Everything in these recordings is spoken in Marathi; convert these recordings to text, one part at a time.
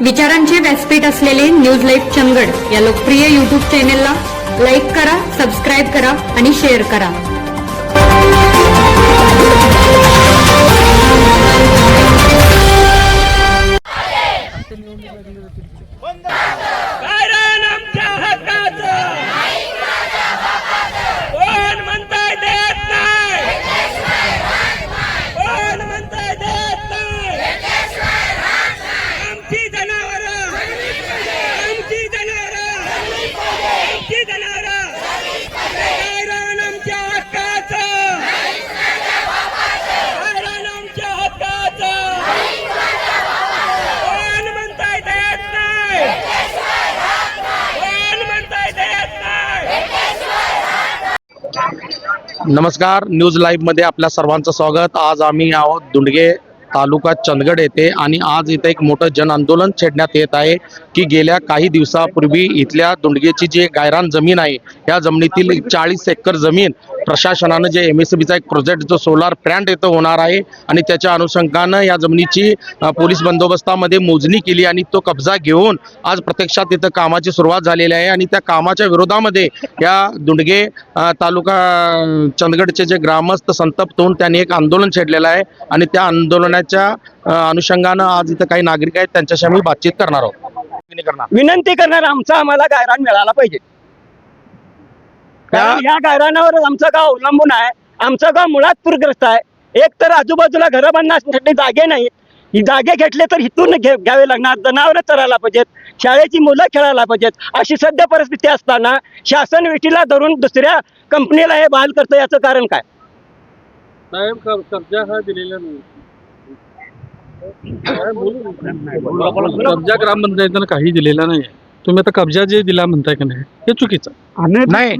विचारांचे व्यासपीठ असलेले न्यूज लाईव्ह चंगड या लोकप्रिय युट्यूब चॅनेलला लाईक करा सबस्क्राईब करा आणि शेअर करा. बंद आमच्या हक्काचं कोण म्हणताय देत नाही कोण म्हणताय देत नाही आमची जनावर आमची जनावर आमची जनावर कारण आमच्या हक्काचं कारण आमच्या हक्काचं कोण म्हणताय देत नाही कोण म्हणताय देत नाही नमस्कार न्यूज लाईव्हमध्ये आपल्या सर्वांचं स्वागत. आज आम्ही आहोत दुंडगे तालुका चंदगड येथे आणि आज इथे एक मोठं जन आंदोलन छेडण्यात येत आहे की गेल्या काही दिवसापूर्वी इथल्या दुंडगेची जी गायरान जमीन आहे या जमिनीतील चाळीस एकर जमीन प्रशासनानं जे एम एस बीचा एक प्रोजेक्ट जो सोलार प्लॅन्ट इथं होणार आहे आणि त्याच्या अनुषंगानं या जमिनीची पोलीस बंदोबस्तामध्ये मोजणी केली आणि तो कब्जा घेऊन आज प्रत्यक्षात तिथं कामाची सुरुवात झालेली आहे. आणि त्या कामाच्या विरोधामध्ये या दुंडगे तालुका चंदगडचे जे ग्रामस्थ संतप्त होऊन त्यांनी एक आंदोलन छेडलेलं आहे. आणि त्या आंदोलनाच्या अनुषंगानं आज इथं काही नागरिक आहेत त्यांच्याशी आम्ही बातचीत करणार आहोत. विनंती करणार आमचा आम्हाला गायरान मिळाला पाहिजे. कारण या गायरानावर आमचं गाव अवलंबून आहे. आमचं गाव मुळात पूरग्रस्त आहे. एक तर आजूबाजूला घरं बांधण्यासाठी जागे नाहीत ही जागे घेतले तर इथून घे घ्यावे लागणार. जनावरं चरायला पाहिजेत. शाळेची मुलं खेळायला पाहिजेत. अशी सध्या परिस्थिती असताना शासन विटीला धरून दुसऱ्या कंपनीला हे बहाल करतं याचं कारण काय? साहेब क- कब्जा हा दिलेला नाही? कब्जा काही दिलेला नाही. तुम्ही आता कब्जा जे दिला म्हणताय का नाही हे चुकीचं. नाही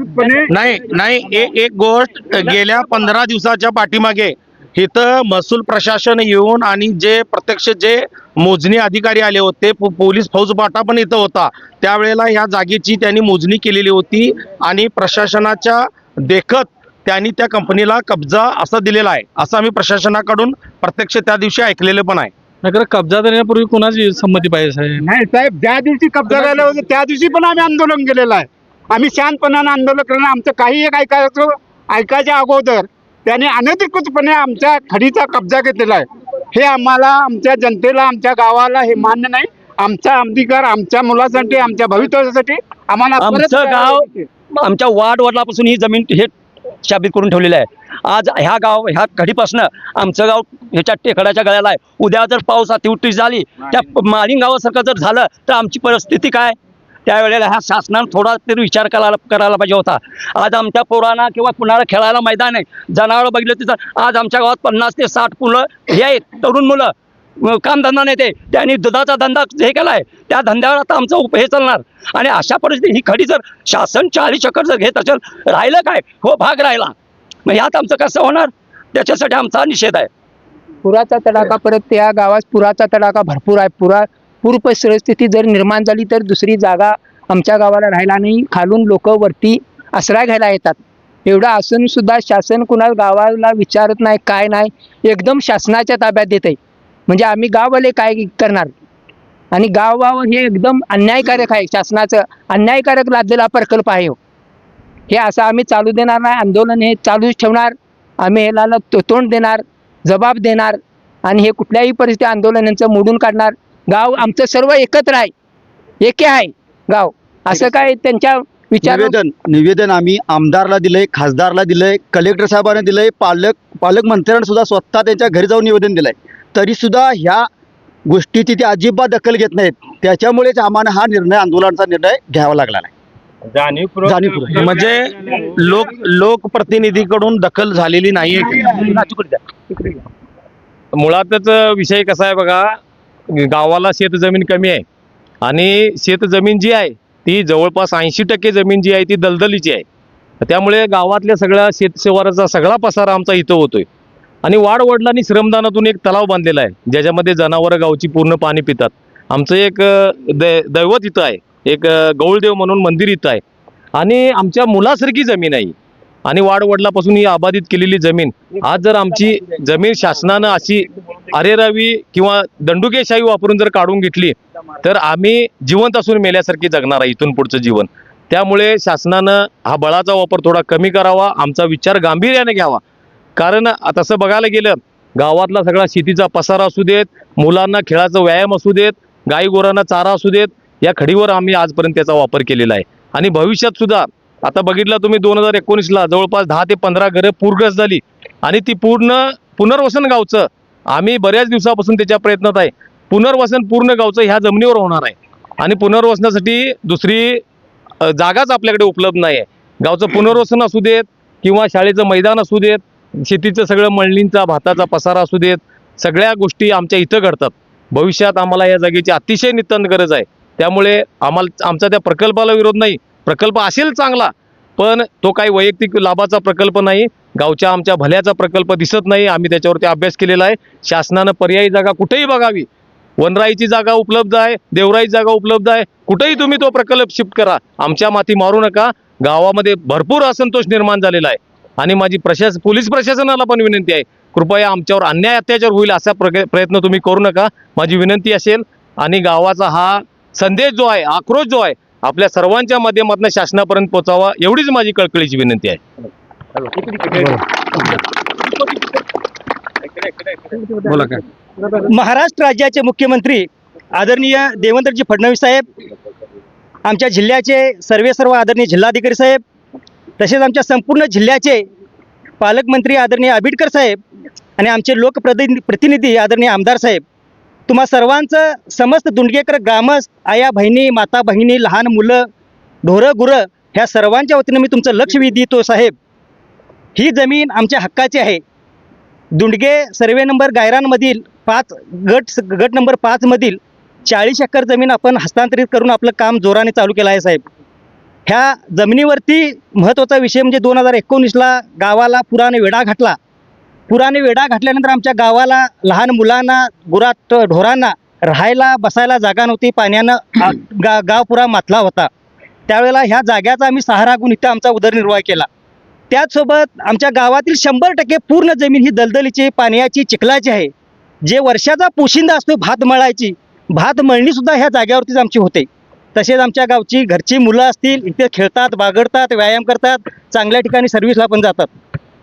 नाही नाही ए- एक गोष्ट गेल्या पंधरा दिवसाच्या पाठीमागे इथं महसूल प्रशासन येऊन आणि जे प्रत्यक्ष जे मोजणी अधिकारी आले होते पो- पोलीस फौजपाटा पण इथं होता त्यावेळेला ह्या जागेची त्यांनी मोजणी केलेली होती आणि प्रशासनाच्या देखत त्यांनी त्या कंपनीला कब्जा असा दिलेला आहे असं आम्ही प्रशासनाकडून प्रत्यक्ष त्या दिवशी ऐकलेलं पण आहे. नाही खरं कब्जा देण्यापूर्वी कुणाची संमती पाहिजे साहेब? नाही साहेब ज्या दिवशी कब्जा झाला होता त्या दिवशी पण आम्ही आंदोलन केलेलं आहे. आम्ही शांतपणानं आंदोलन केलं आमचं काही एक ऐकायचं ऐकायच्या अगोदर त्यांनी अनधिकृतपणे आमच्या खडीचा कब्जा घेतलेला आहे. हे आम्हाला आमच्या जनतेला आमच्या गावाला हे मान्य नाही. आमचा अधिकार आमच्या मुलासाठी आमच्या भवितव्यासाठी आम्हाला परत गाव आमच्या वार्ड वडिलापासून ही जमीन हे शाबित करून ठेवलेलं आहे. आज ह्या गाव ह्या घडीपासनं आमचं गाव ह्याच्या टेकडाच्या गळ्याला आहे. उद्या जर पाऊस अतिवृष्टी झाली त्या मालिंग गावासारखं जर झालं तर आमची परिस्थिती काय? त्यावेळेला ह्या शासनानं थोडा तरी विचार करायला करायला पाहिजे होता. आज आमच्या पोरांना किंवा कुणाला खेळायला मैदान आहे जनावरं बघितलं तिथं आज आमच्या गावात पन्नास ते साठ मुलं हे आहेत तरुण मुलं. अं, कामधंदा नेते त्यांनी दुधाचा धंदा हे आहे त्या धंद्यावर आता आमचं उप हे चालणार. आणि अशा परिस्थिती ही खडी जर शासन चाळीस चक्कर जर घेत असेल राहिलं काय? हो भाग राहिला. मग ह्यात आमचं कसं होणार? त्याच्यासाठी आमचा निषेध आहे. पुराचा तडाखा परत त्या गावात पुराचा तडाखा भरपूर आहे. पुरा पूर परिस्थिती जर निर्माण झाली तर दुसरी जागा आमच्या गावाला राहिला नाही. खालून लोक वरती आसरा घ्यायला येतात. एवढं असून सुद्धा शासन कुणाला गावाला विचारत नाही काय नाही. एकदम शासनाच्या ताब्यात देत आहे म्हणजे आम्ही गाववाले काय करणार? आणि गावावर हे एकदम अन्यायकारक आहे. शासनाचं अन्यायकारक लादलेला प्रकल्प आहे हो. हे असं आम्ही चालू देणार नाही. आंदोलन हे चालूच ठेवणार. आम्ही ह्याला तो- तोंड देणार जबाब देणार आणि हे कुठल्याही परिस्थिती आंदोलनांचं मोडून काढणार. गाव आमचं सर्व एकत्र आहे. एके आहे गाव. असं काय त्यांच्या विचार निवेदन निवेदन आम्ही आमदारला दिलंय खासदारला दिलंय कलेक्टर साहेबांना दिलंय पालक पालकमंत्र्यांना सुद्धा स्वतः त्यांच्या घरी जाऊन निवेदन दिलंय. तरी सुद्धा ह्या गोष्टीची ते अजिबात दखल घेत नाहीत. त्याच्यामुळेच आम्हाला हा निर्णय आंदोलनाचा निर्णय घ्यावा लागला नाही. जाणीवपूर्वक म्हणजे लोक लोकप्रतिनिधीकडून दखल झालेली नाहीये. मुळातच विषय कसा आहे बघा गावाला शेतजमीन कमी आहे. आणि शेतजमीन जी आहे ती जवळपास ऐंशी टक्के जमीन जी आहे ती दलदलीची आहे. त्यामुळे गावातल्या सगळ्या शेतशिवाराचा सगळा पसारा आमचा इथं होतोय. आणि वाडवडिलांनी श्रमदानातून एक तलाव बांधलेला आहे ज्याच्यामध्ये जनावरं गावची पूर्ण पाणी पितात. आमचं एक दै दैवत इथं आहे एक गौळदेव म्हणून मंदिर इथं आहे. आणि आमच्या मुलासारखी जमीन आहे आणि वाडवडलापासून ही अबाधित केलेली जमीन. आज जर आमची जमीन शासनानं अशी अरेरावी किंवा दंडुकेशाही वापरून जर काढून घेतली तर आम्ही जिवंत असून मेल्यासारखी जगणार आहे इथून पुढचं जीवन. त्यामुळे शासनानं हा बळाचा वापर थोडा कमी करावा आमचा विचार गांभीर्याने घ्यावा. कारण तसं बघायला गेलं गावातला सगळा शेतीचा पसारा असू देत मुलांना खेळाचा व्यायाम असू देत गाई गोरांना चारा असू देत या खडीवर आम्ही आजपर्यंत त्याचा वापर केलेला आहे. आणि भविष्यात सुद्धा आता बघितलं तुम्ही दोन हजार एकोणीसला जवळपास दहा ते पंधरा घरं पूरग्रस्त झाली. आणि ती पूर्ण पुनर्वसन गावचं आम्ही बऱ्याच दिवसापासून त्याच्या प्रयत्नात आहे. पुनर्वसन पूर्ण गावचं ह्या जमिनीवर होणार आहे. आणि पुनर्वसनासाठी दुसरी जागाच आपल्याकडे उपलब्ध नाही आहे. गावचं पुनर्वसन असू देत किंवा शाळेचं मैदान असू देत शेतीचं सगळं मळणींचा भाताचा पसारा असू देत सगळ्या गोष्टी आमच्या इथं घडतात. भविष्यात आम्हाला या जागेची अतिशय नितांत गरज आहे. त्यामुळे आम्हाला आमचा त्या प्रकल्पाला विरोध नाही. प्रकल्प असेल चांगला पण तो काही वैयक्तिक लाभाचा प्रकल्प नाही. गावच्या आमच्या भल्याचा प्रकल्प दिसत नाही. आम्ही त्याच्यावरती अभ्यास केलेला आहे. शासनानं पर्यायी जागा कुठेही बघावी. वनराईची जागा उपलब्ध आहे. देवराईची जागा उपलब्ध आहे. कुठेही तुम्ही तो प्रकल्प शिफ्ट करा. आमच्या माती मारू नका. गावामध्ये भरपूर असंतोष निर्माण झालेला आहे. आणि माझी प्रशास पोलीस प्रशासनाला पण विनंती आहे. कृपया आमच्यावर अन्याय अत्याचार होईल असा प्रयत्न तुम्ही करू नका. माझी विनंती असेल आणि गावाचा हा संदेश जो आहे आक्रोश जो आहे आपल्या सर्वांच्या माध्यमातून शासनापर्यंत पोहोचावा एवढीच माझी कळकळीची विनंती आहे. महाराष्ट्र राज्याचे मुख्यमंत्री आदरणीय देवेंद्रजी फडणवीस साहेब आमच्या जिल्ह्याचे सर्वे सर्व आदरणीय जिल्हाधिकारी साहेब तसेच आमच्या संपूर्ण जिल्ह्याचे पालकमंत्री आदरणीय आबिडकर साहेब आणि आमचे लोकप्रतिनिधी प्रतिनिधी आदरणीय आमदार साहेब तुम्हा सर्वांचं समस्त दुंडगेकर ग्रामस्थ आया बहिणी माता बहिणी लहान मुलं ढोरं गुरं ह्या सर्वांच्या वतीनं मी तुमचं लक्ष देतो साहेब. ही जमीन आमच्या हक्काची आहे. दुंडगे सर्वे नंबर गायरांमधील पाच गट गट नंबर पाचमधील चाळीस एकर जमीन आपण हस्तांतरित करून आपलं काम जोराने चालू केलं आहे साहेब. ह्या जमिनीवरती महत्त्वाचा विषय म्हणजे दोन हजार एकोणीसला गावाला पुराने वेढा घातला. पुराने वेढा घातल्यानंतर आमच्या गावाला लहान मुलांना गुरात ढोरांना राहायला बसायला जागा नव्हती. पाण्यानं गा गाव पुरा मातला होता. त्यावेळेला ह्या जाग्याचा आम्ही सहारा गुण इथं आमचा उदरनिर्वाह केला. त्याचसोबत आमच्या गावातील शंभर टक्के पूर्ण जमीन ही दलदलीची पाण्याची चिखलाची आहे. जे वर्षाचा पोशिंदा असतो भात मळायची. भात मळणीसुद्धा ह्या जाग्यावरतीच आमची होते. तसेच आमच्या गावची घरची मुलं असतील इथे खेळतात बागडतात व्यायाम करतात चांगल्या ठिकाणी सर्व्हिसला पण जातात.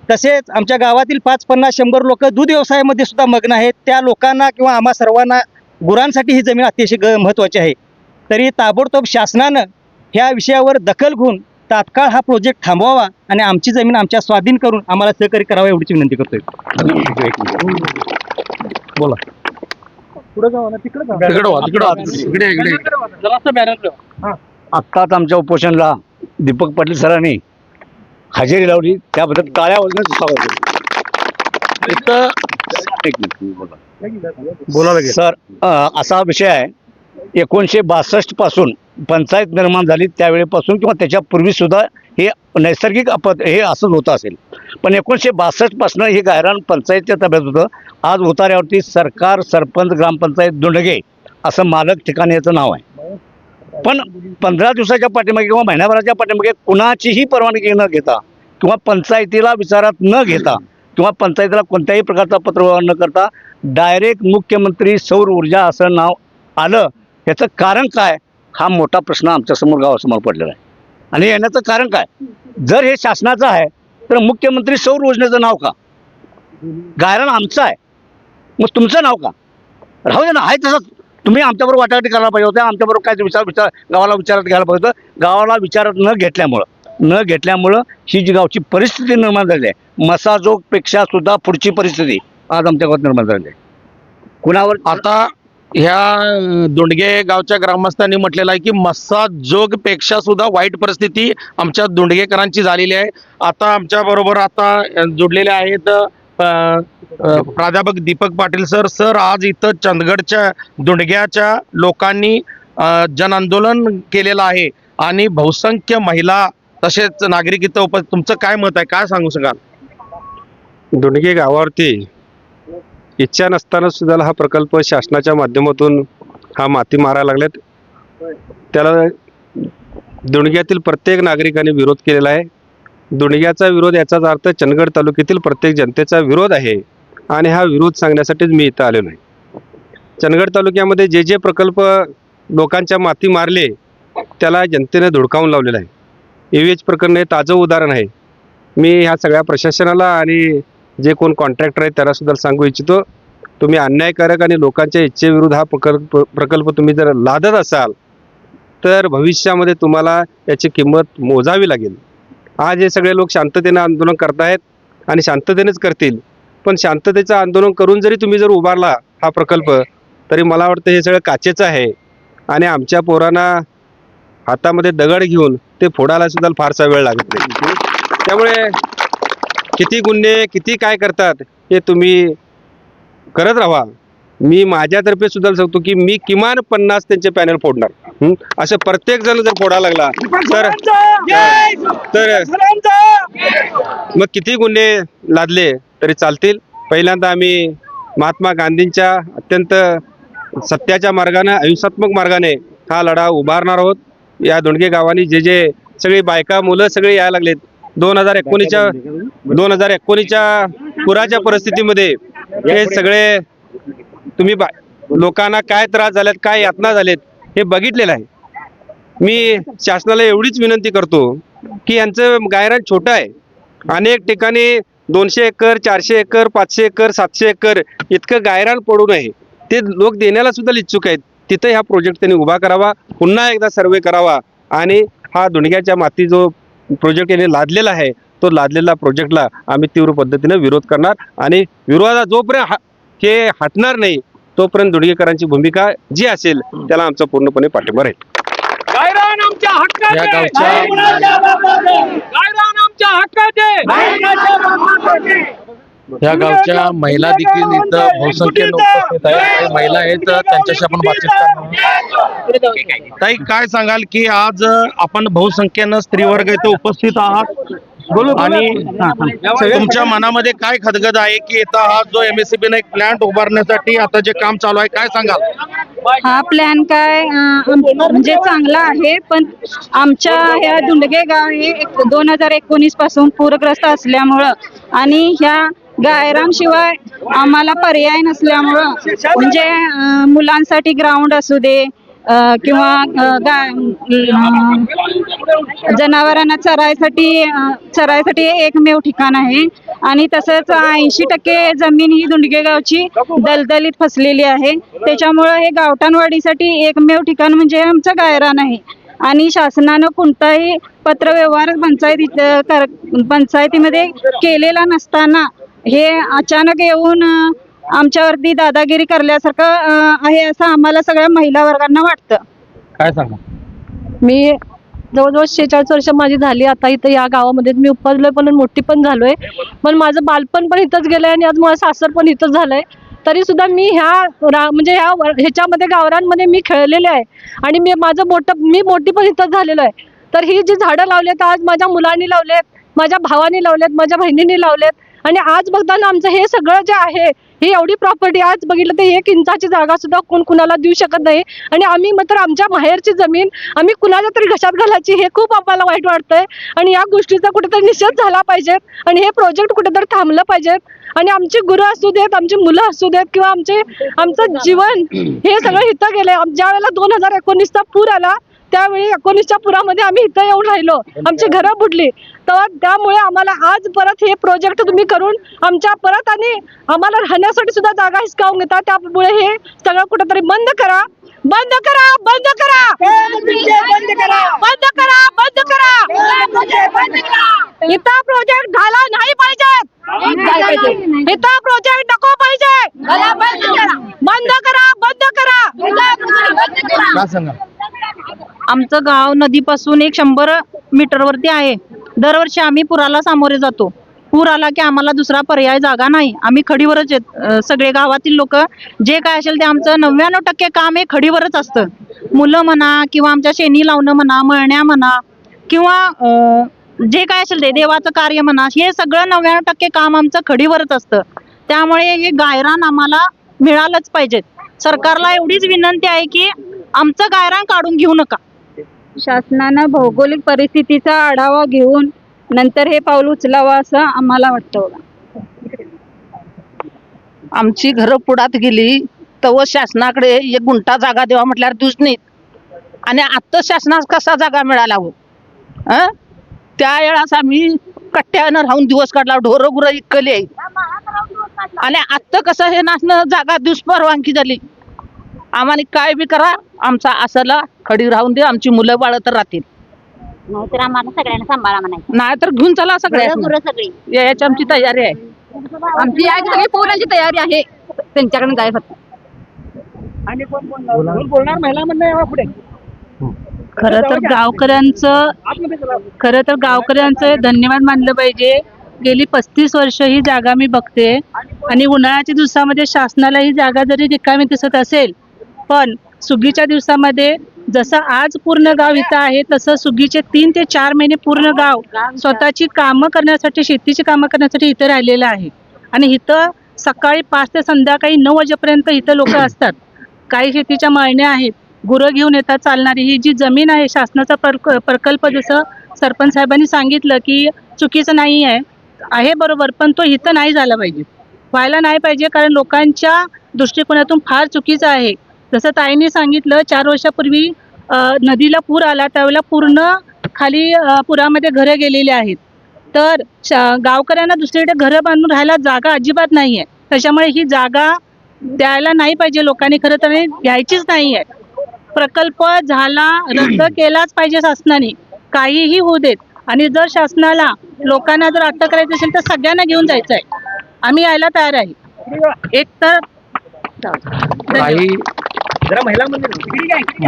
तसेच आमच्या गावातील पाच पन्नास शंभर लोक दूध व्यवसायामध्ये सुद्धा मग्न आहेत. त्या लोकांना किंवा आम्हा सर्वांना गुरांसाठी ही जमीन अतिशय ग महत्त्वाची आहे. तरी ताबडतोब शासनानं ह्या विषयावर दखल घेऊन तात्काळ हा प्रोजेक्ट थांबवावा आणि आमची जमीन आमच्या स्वाधीन करून आम्हाला सहकार्य करावं एवढीची विनंती करतोय. तिकडं वा, तिकडं वा, इकडे इकडे. आत्ताच आमच्या उपोषणला दीपक पाटील सरांनी हजेरी लावली त्याबद्दल टाळ्या इथं एक मिनिट बोला. बोला लगेच. सर अ, असा विषय आहे एकोणीसशे बासष्टपासून पंचायत निर्माण झाली त्यावेळेपासून किंवा त्याच्यापूर्वीसुद्धा हे नैसर्गिक आपत हे असंच होतं असेल. पण एकोणीसशे बासष्टपासून हे गायरान पंचायतच्या ताब्यात होतं. आज उतार्यावरती सरकार सरपंच ग्रामपंचायत दुंडगे असं मालक ठिकाणी याचं नाव आहे. पण पंधरा दिवसाच्या पाठीमागे किंवा महिन्याभराच्या पाठीमागे कुणाचीही परवानगी न घेता किंवा पंचायतीला विचारात न घेता किंवा पंचायतीला कोणत्याही प्रकारचा पत्रव्यवहार न करता डायरेक्ट मुख्यमंत्री सौर ऊर्जा असं नाव आलं याचं कारण काय? हा मोठा प्रश्न आमच्यासमोर गावासमोर पडलेला आहे. आणि येण्याचं कारण काय? जर हे शासनाचं आहे तर मुख्यमंत्री सौर योजनेचं नाव का? गायरान आमचं आहे. मग तुमचं नाव का? राहू दे ना आहे तसंच. तुम्ही आमच्याबरोबर वाटाघाटी करायला पाहिजे होत्या आमच्याबरोबर काय विचार विचार गावाला विचारात घ्यायला पाहिजे होतं. गावाला विचारात न घेतल्यामुळं न घेतल्यामुळं ही जी गावची परिस्थिती निर्माण झाली आहे. मसाजोगपेक्षा सुद्धा पुढची परिस्थिती आज आमच्या गावात निर्माण झाली आहे. कुणावर आता ह्या दुंडगे गावच्या ग्रामस्थांनी म्हटलेलं आहे की मस्सा जोगपेक्षा सुद्धा वाईट परिस्थिती आमच्या दुंडगेकरांची झालेली आहे. आता आमच्या बरोबर आता जुडलेले आहेत प्राध्यापक दीपक पाटील सर. सर आज इथं चंदगडच्या दुंडग्याच्या लोकांनी जन आंदोलन केलेलं आहे आणि बहुसंख्य महिला तसेच नागरिक इथं उप तुमचं काय मत आहे? काय सांगू शकाल? दुंडगे गावावरती इच्छा नसताना सुद्धा हा प्रकल्प शासनाच्या माध्यमातून हा माती मारायला लागल्यात त्याला दुणग्यातील प्रत्येक नागरिकाने विरोध केलेला आहे. दुणग्याचा विरोध याचाच अर्थ चंदगड तालुक्यातील प्रत्येक जनतेचा विरोध आहे आणि हा विरोध सांगण्यासाठीच मी इथं आलेलो आहे. चंदगड तालुक्यामध्ये जे जे प्रकल्प लोकांच्या माती मारले त्याला जनतेने धुडकावून लावलेला आहे. ई व्ही एच प्रकरण हे ताजं उदाहरण आहे. मी ह्या सगळ्या प्रशासनाला आणि जे कोण कॉन्ट्रॅक्टर आहेत त्याला सुद्धा सांगू इच्छितो तुम्ही अन्यायकारक आणि लोकांच्या इच्छेविरुद्ध हा प्रकल्प प्रकल्प तुम्ही जर लादत असाल तर भविष्यामध्ये तुम्हाला याची किंमत मोजावी लागेल. आज हे सगळे लोक शांततेनं आंदोलन करतायत आणि शांततेनेच करतील. पण शांततेचं आंदोलन करून जरी तुम्ही जर उभारला हा प्रकल्प तरी मला वाटतं हे सगळं काचेचं आहे. आणि आमच्या पोरांना हातामध्ये दगड घेऊन ते फोडायला सुद्धा फारसा वेळ लागत नाही. त्यामुळे किती गुन्हे किती काय करतात हे तुम्ही करत राहा मी माझ्यातर्फे सुद्धा सांगतो की मी किमान पन्नास त्यांचे पॅनल फोडणार. असं प्रत्येक जण जर फोडायला लागला तर तर मग किती गुन्हे लादले तरी चालतील? पहिल्यांदा आम्ही महात्मा गांधींच्या अत्यंत सत्याच्या मार्गाने अहिंसात्मक मार्गाने हा लढा उभारणार आहोत. या दोंडगे गावांनी जे जे सगळी बायका मुलं सगळे यायला लागलेत दोन हजार एकोणीसच्या दोन हजार एकोणीसच्या पुराच्या परिस्थितीमध्ये हे सगळे तुम्ही लोकांना काय त्रास झालेत काय यातना झालेत हे बघितलेलं आहे. मी शासनाला एवढीच विनंती करतो की यांचं गायरान छोटं आहे. अनेक ठिकाणी दोनशे एकर चारशे एकर पाचशे एकर सातशे एकर इतकं गायरान पडू नये. ते लोक देण्याला सुद्धा इच्छुक आहेत. तिथं हा प्रोजेक्ट त्यांनी उभा करावा पुन्हा एकदा सर्वे करावा. आणि हा दुंडग्याच्या माती जो प्रोजेक्ट यांनी लादलेला आहे तो लादलेला प्रोजेक्टला आम्ही तीव्र पद्धतीने विरोध करणार आणि विरोधात जोपर्यंत हा हे हटणार नाही तोपर्यंत दुडगेकरांची भूमिका जी असेल त्याला आमचा पूर्णपणे पाठिंबा राहील. गायरान आमच्या हक्काचे! या गावच्या गायरान आमच्या हक्काचे! या गावच्या महिला देखील इथं बहुसंख्येनं उपस्थित महिला आहेत त्यांच्याशी आपण बातचीत करणार. ताई काय सांगाल की आज आपण बहुसंख्येनं स्त्री वर्ग इथं उपस्थित आहात? आणि तुमच्या मनामध्ये काय खदगद आहे की इथं हा जो एमएससीबी एक प्लांट उभारण्यासाठी आता जे काम चालू आहे काय सांगाल? हा प्लॅन काय अं, म्हणजे चांगला आहे पण आमच्या ह्या दुंडगे गाव हे दोन हजार एकोणीसपासून पूरग्रस्त असल्यामुळं आणि ह्या गायरांशिवाय आम्हाला पर्याय नसल्यामुळं म्हणजे मुलांसाठी ग्राउंड असू दे किंवा जनावरांना चरायसाठी चरायसाठी एकमेव ठिकाण आहे. आणि तसंच ऐंशी टक्के जमीन ही दुंडगे गावची दलदलीत फसलेली आहे. त्याच्यामुळं हे गावठाणवाडीसाठी एकमेव ठिकाण म्हणजे आमचं गायरान आहे. आणि शासनानं कोणताही पत्रव्यवहार पंचायती पंचायतीमध्ये केलेला नसताना हे अचानक येऊन आमच्यावरती दादागिरी करल्यासारखं आहे असं आम्हाला सगळ्या महिला वर्गांना वाटतं. काय सांगा? मी जवळजवळ शेहेचाळीस वर्ष माझी झाली आता इथं या गावामध्ये मी उपजलोय पण मोठी पण झालोय. पण माझं बालपण पण इथंच गेलंय आणि आज माझं सासर पण इथंच झालंय. तरी सुद्धा मी ह्या रा- म्हणजे ह्या ह्याच्यामध्ये गावरांमध्ये मी खेळलेले आहे. आणि मी माझं मोठं मी मोठी पण इथंच झालेलो आहे. तर ही जी झाडं लावलेत आज माझ्या मुलांनी लावलेत माझ्या भावानी लावलेत माझ्या बहिणींनी लावलेत आणि आज बघताना आमचं हे सगळं जे आहे ही एवढी प्रॉपर्टी आज बघितलं तर एक इंचाची जागा सुद्धा कोण कुणाला देऊ शकत नाही. आणि आम्ही मात्र आमच्या माहेरची जमीन आम्ही कुणाच्या तरी घशात घालायची हे खूप आम्हाला वाईट वाटतंय. आणि या गोष्टीचा कुठेतरी निषेध झाला पाहिजेत आणि हे प्रोजेक्ट कुठेतरी थांबलं पाहिजेत आणि आमची गुरु असू देत आमची मुलं असू देत किंवा आमचे आमचं जीवन हे सगळं इथं गेलंय. ज्या वेळेला दोन हजार एकोणीसचा पूर आला त्यावेळी एकोणीसच्या पुरामध्ये आम्ही इथं येऊन राहिलो. आमची घरं बुडली. तर त्यामुळे आम्हाला आज परत हे प्रोजेक्ट तुम्ही करून आमच्या परत आणि आम्हाला राहण्यासाठी सुद्धा जागा हिसकावून घेता. त्यामुळे हे सगळं कुठेतरी बंद करा. बंद करा बंद करा. बंद करा बंद करा. बंद करा इथं प्रोजेक्ट झाला नाही पाहिजे. इथं प्रोजेक्ट नको पाहिजे. बंद करा बंद करा. आमचं गाव नदीपासून एक शंभर मीटरवरती आहे. दरवर्षी आम्ही पुराला सामोरे जातो. पूर आला की आम्हाला दुसरा पर्याय जागा नाही. आम्ही खडीवरच येत सगळे गावातील लोक जे काय असेल ते आमचं नव्याण्णव टक्के काम हे खडीवरच असतं. मुलं म्हणा किंवा आमच्या शेणी लावणं म्हणा मळण्या म्हणा किंवा जे काय असेल ते देवाचं कार्य म्हणा हे सगळं नव्याण्णव टक्के काम आमचं खडीवरच असतं. त्यामुळे हे गायरान आम्हाला मिळालंच पाहिजेत. सरकारला एवढीच विनंती आहे की आमचं गायरान काढून घेऊ नका. शासनानं भौगोलिक परिस्थितीचा आढावा घेऊन नंतर हे पाऊल उचलावं असं आम्हाला वाटतं बघा. आमची घरं पुढात गेली तव शासनाकडे एक गुंठा जागा द्यावा म्हटल्यावर दूच नाहीत. आणि आत्ता शासनास कसा जागा मिळाला हो? त्या वेळास आम्ही कट्ट्यानं राहून दिवस काढला ढोरं गुरं इकले. आणि आत्ता कसं हे नाचणं जागा दिवस परवानगी झाली. आम्हाला काय बी करा आमचा असला खडी राहून दे आमची मुलं बाळ तर राहतील. नाहीतर आम्हाला सगळ्यांना सांभाळा म्हणायचं. नाही तर घेऊन चला सगळ्या. सगळी. याची आमची तयारी आहे. आमची या सगळी पोरांची तयारी आहे. त्यांच्याकडे जाय फक्त. बोलणार? महिला म्हणणं पुढे खरं तर गावकऱ्यांचं खरं तर गावकऱ्यांचं धन्यवाद मानलं पाहिजे. गेली पस्तीस वर्ष ही जागा मी बघते. आणि उन्हाळ्याच्या दिवसामध्ये शासनाला ही जागा जरी रिकामी दिसत असेल पण सुगीच्या दिवसामध्ये जसं आज पूर्ण गाव इथं आहे तसं सुगीचे तीन ते चार महिने पूर्ण गाव स्वतःची कामं करण्यासाठी शेतीची कामं करण्यासाठी इथं राहिलेलं आहे. आणि इथं सकाळी पाच ते संध्याकाळी नऊ वाजेपर्यंत इथं लोक असतात. काही शेतीच्या मळण्या आहेत गुरं घेऊन येतात चालणारी. ही जी जमीन आहे शासनाचा प्रक प्रकल्प जसं सरपंच साहेबांनी सांगितलं की चुकीचं नाही आहे आहे बरोबर पण तो इथं नाही झाला पाहिजे. व्हायला नाही पाहिजे कारण लोकांच्या दृष्टिकोनातून फार चुकीचं आहे. जसं ताईंनी सांगितलं चार वर्षापूर्वी नदीला पूर आला त्यावेळेला पूर्ण खाली पुरामध्ये घरं गेलेली आहेत. तर गावकऱ्यांना दुसरीकडे घरं बांधून राहायला जागा अजिबात नाही आहे त्याच्यामुळे ही जागा द्यायला नाही पाहिजे लोकांनी खरं तर घ्यायचीच नाही आहे प्रकल्प झाला रद्द केलाच पाहिजे शासनाने. काहीही होऊ देत. आणि जर शासनाला लोकांना जर अटक करायचं असेल तर सगळ्यांना घेऊन जायचं आहे आम्ही यायला तयार आहे. एक तर काही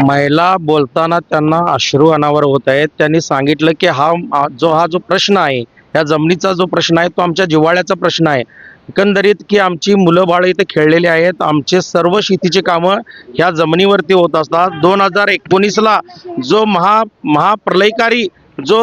महिला बोलताना त्यांना अश्रू अनावर होत आहेत. त्यांनी सांगितलं की हा जो हा जो प्रश्न आहे या जमिनीचा जो प्रश्न आहे तो आमच्या जिव्हाळ्याचा प्रश्न आहे. एकंदरीत की आमची मुलं बाळ इथे खेळलेली आहेत. आमचे सर्व शेतीची कामं ह्या जमिनीवरती होत असतात. दोन हजार एकोणीसला जो महा महाप्रलयकारी जो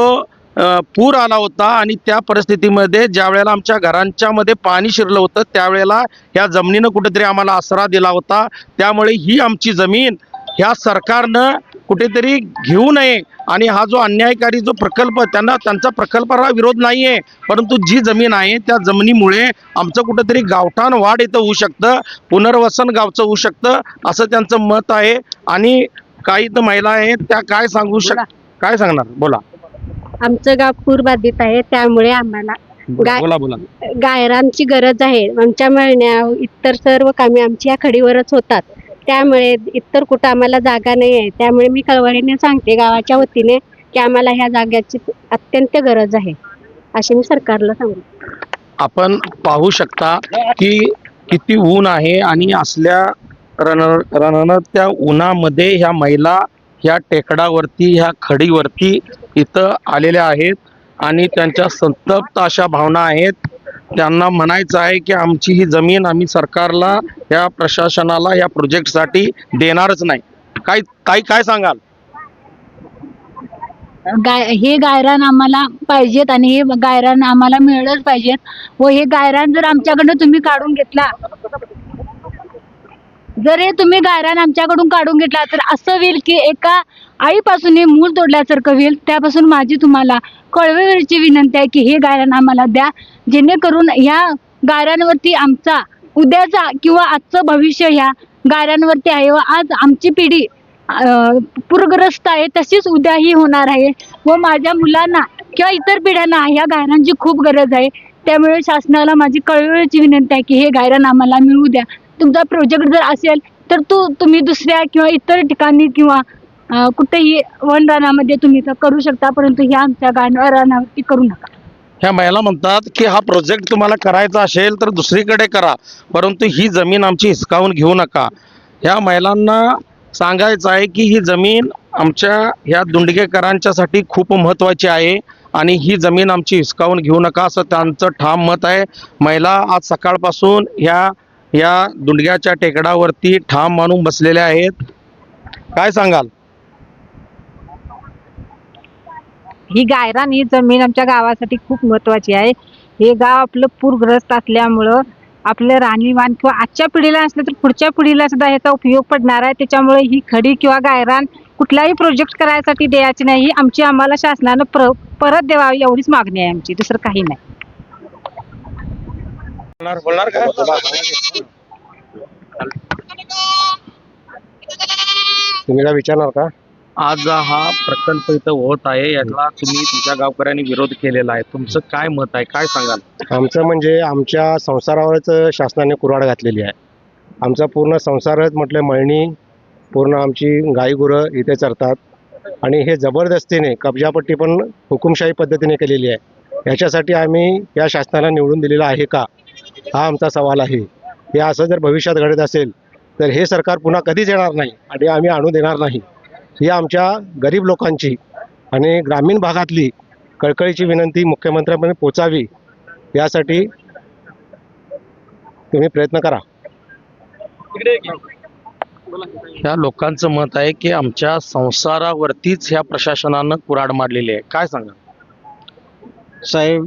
पूर आला होता आणि त्या परिस्थितीमध्ये ज्या वेळेला आमच्या घरांच्या मध्ये पाणी शिरलं होतं त्यावेळेला ह्या जमिनीनं कुठेतरी आम्हाला आसरा दिला होता. त्यामुळे ही आमची जमीन ह्या सरकारनं कुठेतरी घेऊ नये आणि हा जो अन्यायकारी जो प्रकल्प त्यांना त्यांचा प्रकल्पाला विरोध नाही आहे परंतु जी जमीन आहे त्या जमिनीमुळे आमचं कुठेतरी गावठाण वाढ इथं होऊ शकतं पुनर्वसन गावचं होऊ शकतं असं त्यांचं मत आहे. आणि काही तर महिला आहेत त्या काय सांगू शक काय सांगणार? बोला. आमचं गाव पूर बाधित आहे त्यामुळे आम्हाला गाय- बोला बोला. गायरांची गरज आहे. आमच्या मळण्या इतर सर्व कामे आमची या खडीवरच होतात. त्यामुळे इतर कुठं आम्हाला जागा नाही आहे. त्यामुळे मी कळवळीने सांगते गावाच्या वतीने की आम्हाला ह्या जाग्याची अत्यंत गरज आहे. असे मी सरकारला सांगू. आपण पाहू शकता की किती ऊन आहे आणि असल्या रण रणरणत्या उन्हामध्ये ह्या महिला ह्या टेकडावरती ह्या खडीवरती इथं आलेल्या आहेत आणि त्यांच्या संतप्त अशा भावना आहेत. त्यांना म्हणायचं आहे की आमची ही जमीन आम्ही सरकारला या प्रशासनाला या प्रोजेक्टसाठी देणारच नाही. काय काही काय सांगाल? गाय हे गायरान आम्हाला पाहिजेत आणि हे गायरान आम्हाला मिळलंच पाहिजेत. व हे गायरान जर आमच्याकडनं तुम्ही काढून घेतला जर हे तुम्ही गायरान आमच्याकडून काढून घेतला तर असं होईल की एका आईपासून हे मूल तोडल्यासारखं होईल. त्यापासून माझी तुम्हाला कळवेवरची विनंती आहे की हे गायरान आम्हाला द्या. जेणेकरून ह्या गायरांवरती आमचा उद्याचा किंवा आजचं भविष्य ह्या गायरांवरती आहे व आज आमची पिढी पूरग्रस्त आहे तशीच उद्याही होणार आहे. व माझ्या मुलांना किंवा इतर पिढ्यांना ह्या गायरांची खूप गरज आहे. त्यामुळे शासनाला माझी कळवळीची विनंती आहे की हे गायरान आम्हाला मिळू द्या. तुमचा प्रोजेक्ट जर असेल तर तो तुम्ही दुसऱ्या किंवा इतर ठिकाणी किंवा कुठेही वनरानामध्ये तुम्ही करू शकता परंतु ह्या आमच्या गायरानावरती करू नका. ह्या महिला म्हणतात की हा प्रोजेक्ट तुम्हाला करायचा असेल तर दुसरीकडे करा परंतु ही जमीन आमची हिसकावून घेऊ नका. ह्या महिलांना सांगायचं आहे की ही जमीन आमच्या ह्या दुंडगेकरांच्यासाठी खूप महत्त्वाची आहे आणि ही जमीन आमची हिसकावून घेऊ नका असं त्यांचं ठाम मत आहे. महिला आज सकाळपासून ह्या या दुंडग्याच्या टेकडावरती ठाम मानून बसलेल्या आहेत. काय सांगाल? ही गायरान ही जमीन आमच्या गावासाठी खूप महत्वाची आहे. हे गाव आपलं पूरग्रस्त असल्यामुळं आपलं राहणीमान किंवा आजच्या पिढीला असलं तर पुढच्या पिढीला सुद्धा ह्याचा उपयोग पडणार आहे. त्याच्यामुळे ही खडी किंवा गायरान कुठलाही प्रोजेक्ट करायसाठी द्यायची नाही. आमची आम्हाला शासनानं प्र परत द्यावी एवढीच मागणी आहे आमची. दुसरं काही नाही. बोलणार बोलणार का? तुम्ही काय विचारणार का? आज हा प्रकल्प इथं होत आहे याला तुम्ही तुमच्या गावकऱ्यांनी विरोध केलेला आहे. तुमचं काय मत आहे? काय सांगाल? आमचं म्हणजे आमच्या संसारावरच शासनाने कुऱ्हाड घातलेली आहे. आमचा पूर्ण संसारच म्हटलं मळणी पूर्ण आमची गाई गुरं इथे चरतात. आणि हे जबरदस्तीने कब्जापट्टी पण हुकुमशाही पद्धतीने केलेली आहे. याच्यासाठी आम्ही या शासनाला निवडून दिलेला आहे का? हा आमचा सवाल आहे. हे असं जर भविष्यात घडत असेल तर हे सरकार पुन्हा कधीच येणार नाही आणि आम्ही आणू देणार नाही. ही आमच्या गरीब लोकांची आणि ग्रामीण भागातली कळकळीची विनंती मुख्यमंत्र्यांपर्यंत पोचावी यासाठी तुम्ही प्रयत्न करा. ह्या लोकांचं मत आहे की आमच्या संसारावरतीच ह्या प्रशासनानं कुराड मारलेली आहे. काय सांगा साहेब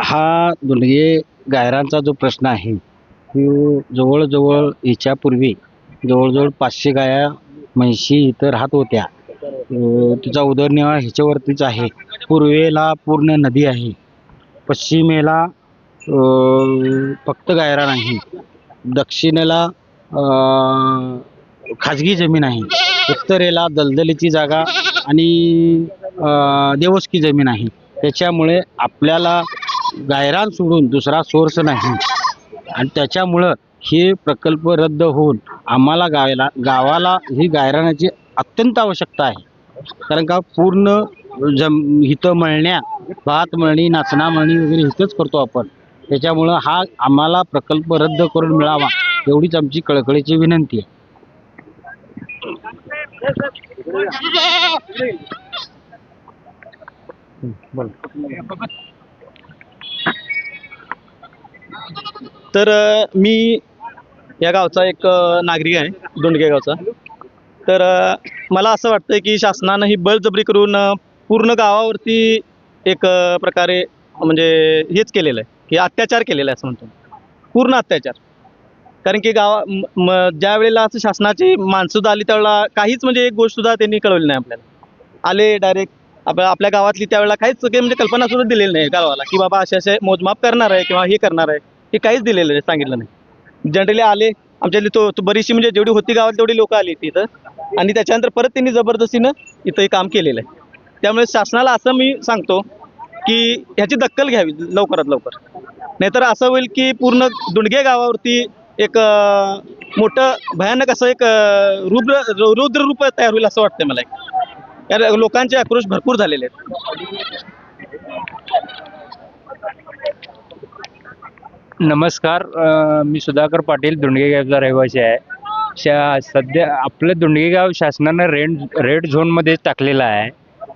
हा दुलगे गायरांचा जो प्रश्न आहे तो जवळजवळ याच्यापूर्वी जवळजवळ पाचशे गाया म्हैशी इथं राहत होत्या. तिचा उदरनिर्वाह ह्याच्यावरतीच आहे. पूर्वेला पूर्ण नदी आहे. पश्चिमेला फक्त गायरा नाही. दक्षिणेला खाजगी जमीन आहे. उत्तरेला दलदलीची जागा आणि देवस्की जमीन आहे. त्याच्यामुळे आपल्याला गायरान सोडून दुसरा सोर्स नाही. आणि त्याच्यामुळं हे प्रकल्प रद्द होऊन आम्हाला गावाला गावाला ही गायरानाची अत्यंत आवश्यकता आहे. कारण का पूर्ण जम इथं मळण्या भात मळणी नाचणा मळणी वगैरे इथंच करतो आपण. त्याच्यामुळं हा आम्हाला प्रकल्प रद्द करून मिळावा एवढीच आमची कळकळीची विनंती आहे. तर मी या गावचा एक नागरिक आहे दोंडगे गावचा. तर मला असं वाटतं की शासनानं ही बळजबरी करून पूर्ण गावावरती एक प्रकारे म्हणजे हेच केलेलं आहे की अत्याचार केलेला आहे असं म्हणतो पूर्ण अत्याचार. कारण की गावा म- ज्या वेळेला असं शासनाची माणसंसुद्धा आली त्यावेळेला काहीच म्हणजे एक गोष्टसुद्धा त्यांनी कळवली नाही आपल्याला. आले डायरेक्ट आपल्या आपल्या गावातली त्यावेळेला काहीच काही म्हणजे कल्पनासुद्धा दिलेली नाही गावाला की बाबा असे असे मोजमाप करणार आहे किंवा हे करणार आहे हे काहीच दिलेलं नाही सांगितलं नाही. जनरली आले आमच्या तो तो बरीचशी म्हणजे जेवढी होती गावात तेवढी लोक आली तिथं आणि त्याच्यानंतर परत त्यांनी जबरदस्तीनं इथं हे काम केलेलं आहे. त्यामुळे शासनाला असं मी सांगतो की ह्याची दक्कल घ्यावी लवकरात लवकर. नाहीतर असं होईल की पूर्ण दुंडगे गावावरती एक मोठं भयानक असं एक रुद्र रुद्र रूप तयार होईल असं वाटतंय मला. एक लोकांचे आक्रोश भरपूर झालेले आहेत. नमस्कार अ, मी सुधाकर पाटील दुंडगेगावचा रहिवासी आहे. शा सध्या आपलं दुंडगेगाव शासनानं रेड रेड झोनमध्ये टाकलेलं आहे.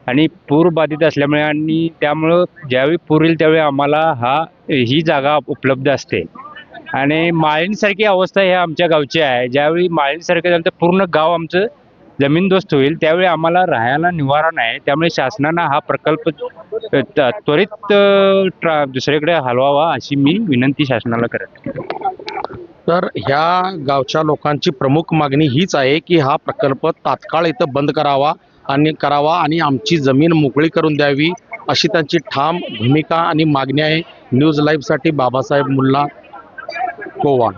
आणि पूर बाधित असल्यामुळे आणि त्यामुळं ज्यावेळी पूर येईल त्यावेळी आम्हाला हा ही जागा उपलब्ध असते. आणि माळीणसारखी अवस्था ह्या आमच्या गावची आहे. ज्यावेळी माळीणसारखं झालं तर पूर्ण गाव आमचं जमीनदोस्त होईल त्यावेळी आम्हाला राहायला निवारा नाही त्यामुळे शासनानं हा प्रकल्प त्वरित ट्रा दुसरीकडे हलवावा अशी मी विनंती शासनाला करत तर ह्या गावच्या लोकांची प्रमुख मागणी हीच आहे की हा प्रकल्प तात्काळ इथं बंद करावा आणि करावा आणि आमची जमीन मोकळी करून द्यावी अशी त्यांची ठाम भूमिका आणि मागणी आहे. न्यूज लाईव्हसाठी बाबासाहेब मुल्ला गोवा